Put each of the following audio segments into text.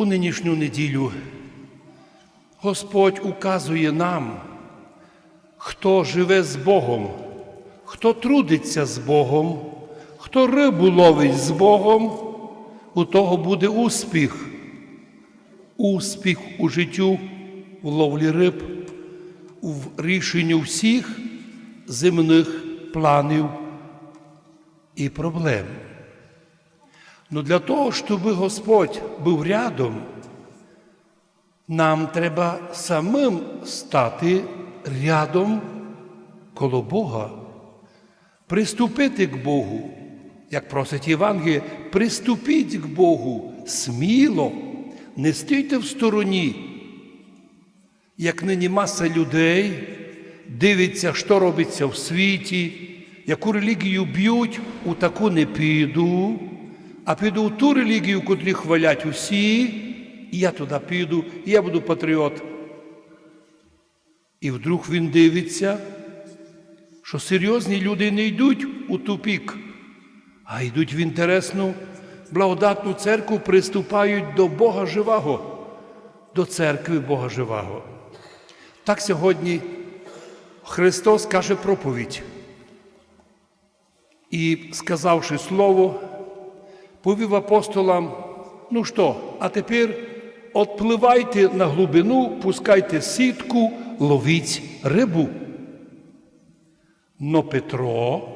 У нинішню неділю Господь указує нам, хто живе з Богом, хто трудиться з Богом, хто рибу ловить з Богом, у того буде успіх. Успіх у життю в ловлі риб, в рішенні всіх земних планів і проблем. Ну для того, щоб Господь був рядом, нам треба самим стати рядом коло Бога, приступити к Богу, як просить Євангеліє, приступіть к Богу сміло, не стійте в стороні, як нині маса людей дивиться, що робиться в світі, яку релігію б'ють, у таку не піду, а піду в ту релігію, котрі хвалять усі, і я туди піду, і я буду патріот. І вдруг він дивиться, що серйозні люди не йдуть у тупік, а йдуть в інтересну, благодатну церкву, приступають до Бога живого, до церкви Бога живого. Так сьогодні Христос каже проповідь. І, сказавши слово, повів апостолам, ну що, а тепер отпливайте на глибину, пускайте сітку, ловіть рибу. Но Петро,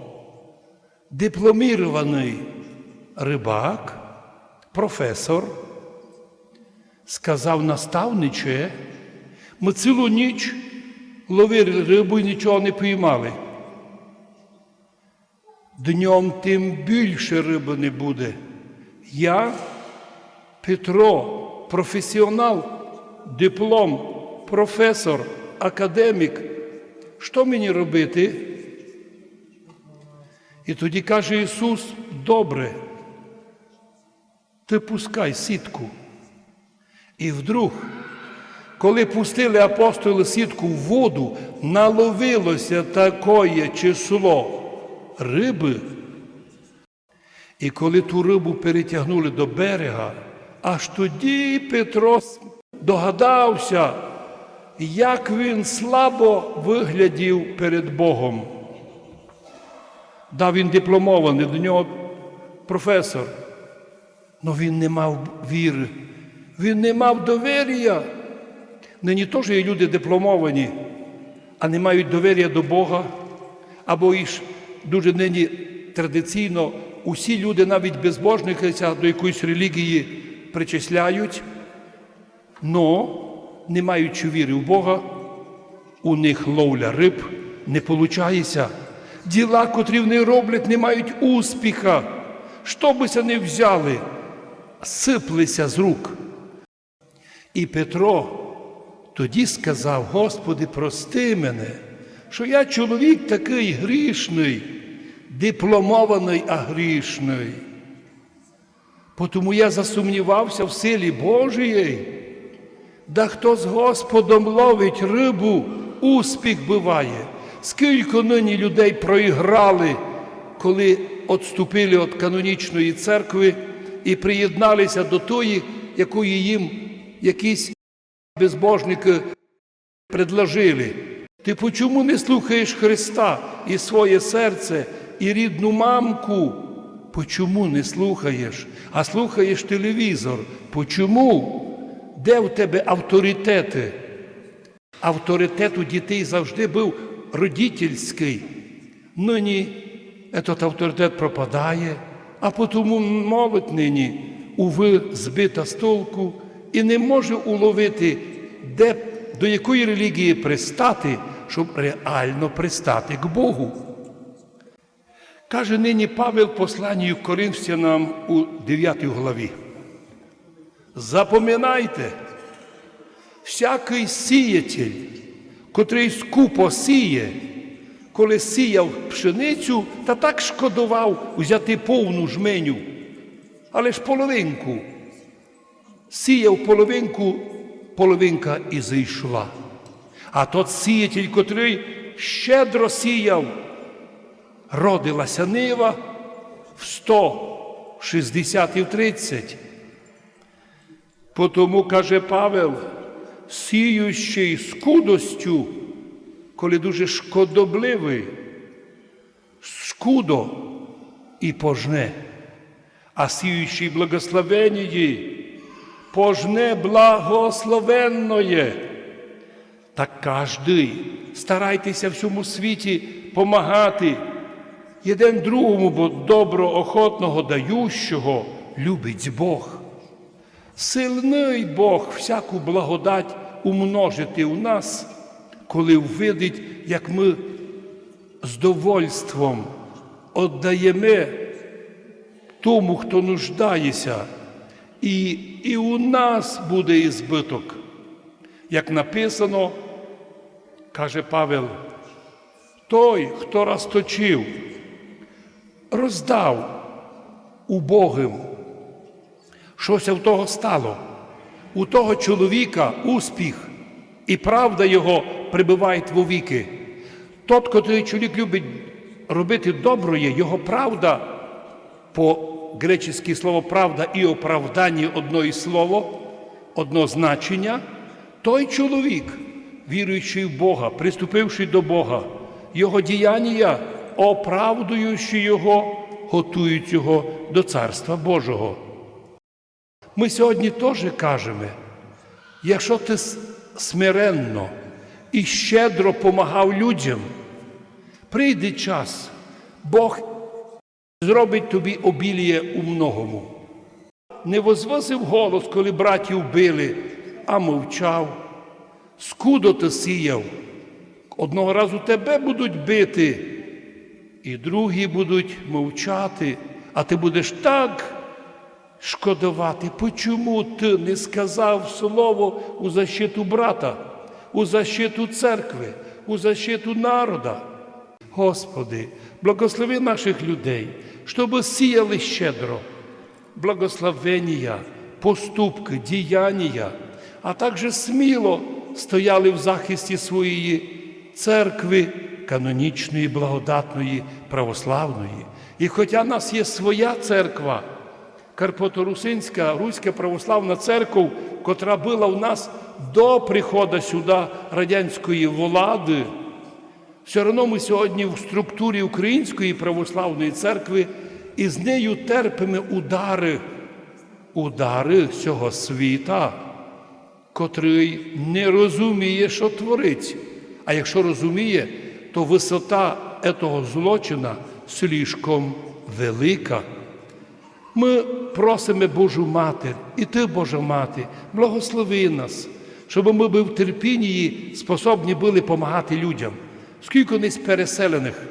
дипломірований рибак, професор, сказав наставниче, ми цілу ніч ловили рибу і нічого не піймали. Днем тим більше риби не буде. Я, Петро, професіонал, диплом, професор, академік. Що мені робити? І тоді каже Ісус, добре, ти пускай сітку. І вдруг, коли пустили апостоли сітку в воду, наловилося таке число риби. І коли ту рибу перетягнули до берега, аж тоді Петро догадався, як він слабо виглядів перед Богом. Да, він дипломований, до нього професор. але він не мав віри, він не мав довір'я. Нині теж є люди дипломовані, а не мають довір'я до Бога, або ж дуже нині традиційно усі люди, навіть безбожники, до якоїсь релігії причисляють, но не маючи віри в Бога, у них ловля риб не виходить. Діла, котрі вони роблять, не мають успіха. Що бися не взяли, сиплися з рук. І Петро тоді сказав: Господи, прости мене, що я чоловік такий грішний, дипломований, а грішний. Тому я засумнівався в силі Божої. Да хто з Господом ловить рибу, успіх буває. Скільки нині людей проіграли, коли відступили від канонічної церкви і приєдналися до тої, якої їм якісь безбожники предложили. Ти почому не слухаєш Христа і своє серце, і рідну мамку? Почому не слухаєш, а слухаєш телевізор? Почому? Де в тебе авторитети? Авторитет у дітей завжди був родительський. Нині этот авторитет пропадає, а тому молодь нині, уви, збита з толку і не може уловити, де, до якої релігії пристати, щоб реально пристати к Богу. Каже нині Павел посланню Коринфянам у 9 главі. Запоминайте, всякий сіятель, котрий скупо сіє, коли сіяв пшеницю, та так шкодував взяти повну жменю, але ж половинку. Сіяв половинку, половинка і зійшла. А тот сіятель, котрий щедро сіяв, родилася нива в 100, 60 і в 30. Потому каже Павел, сіючий скудостю, коли дуже шкодобливий, шкудо і пожне, а сіючий благословенії, пожне благословенноє. Так кожний старайтеся в цьому світі помагати єдин другому, бо добро охотного дающого любить Бог. Сильний Бог всяку благодать умножити у нас, коли видить, як ми з довольством віддаємо тому, хто нуждається, і, і у нас буде ізбиток. Як написано, каже Павел, той, хто розточив, роздав убогим. Щось в того стало. У того чоловіка успіх і правда його прибивають вовіки. Тот, котрий чоловік любить робити доброє, його правда, по гречески слово правда і оправдання одно слово, одно значення, той чоловік, віруючий в Бога, приступивши до Бога, його діяння, оправдуючи його, готують його до Царства Божого. Ми сьогодні теж кажемо, якщо ти смиренно і щедро помагав людям, прийде час, Бог зробить тобі обіліє у многому. Не возвозив голос, коли братів били, а мовчав. Скудо ти сіяв. Одного разу тебе будуть бити, і другі будуть мовчати, а ти будеш так шкодувати. Почому ти не сказав слово у защиту брата, у защиту церкви, у защиту народа? Господи, благослови наших людей, щоб сіяли щедро, благословення, поступки, діяння, а також сміло стояли в захисті своєї церкви, канонічної, благодатної, православної. І хоча в нас є своя церква, Карпаторусинська Руська православна церква, котра була у нас до приходу сюди радянської влади, все одно ми сьогодні в структурі Української православної церкви і з нею терпимо удари, удари цього світа, котрий не розуміє, що творить. А якщо розуміє, то висота цього злочина слишком велика. Ми просимо Божу Матір, і ти, Божа Мати, благослови нас, щоб ми в терпінні, способні були допомагати людям. Скільки них переселених,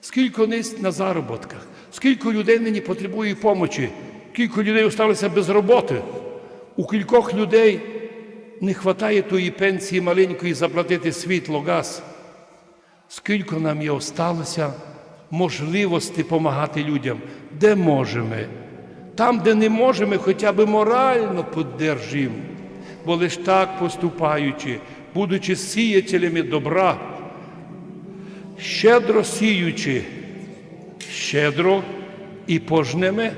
скільки них на заробітках, скільки людей нині потребує допомоги, скільки людей залишилося без роботи. У кількох людей не вистачає тої пенсії маленької заплатити світло, газ. Скільки нам є осталося можливості допомагати людям, де можемо. Там, де не можемо, хоча б морально піддержимо. Бо лиш так поступаючи, будучи сіятелями добра, щедро сіючи, щедро і пожнеме,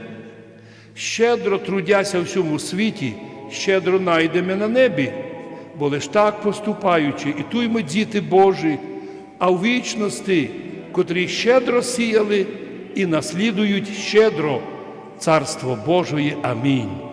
щедро трудяся в всьому світі, щедро найдемо на небі, бо лиш так поступаючи, і туймо діти Божі, а в вічності, котрі щедро сіяли і наслідують щедро Царство Божої. Амінь.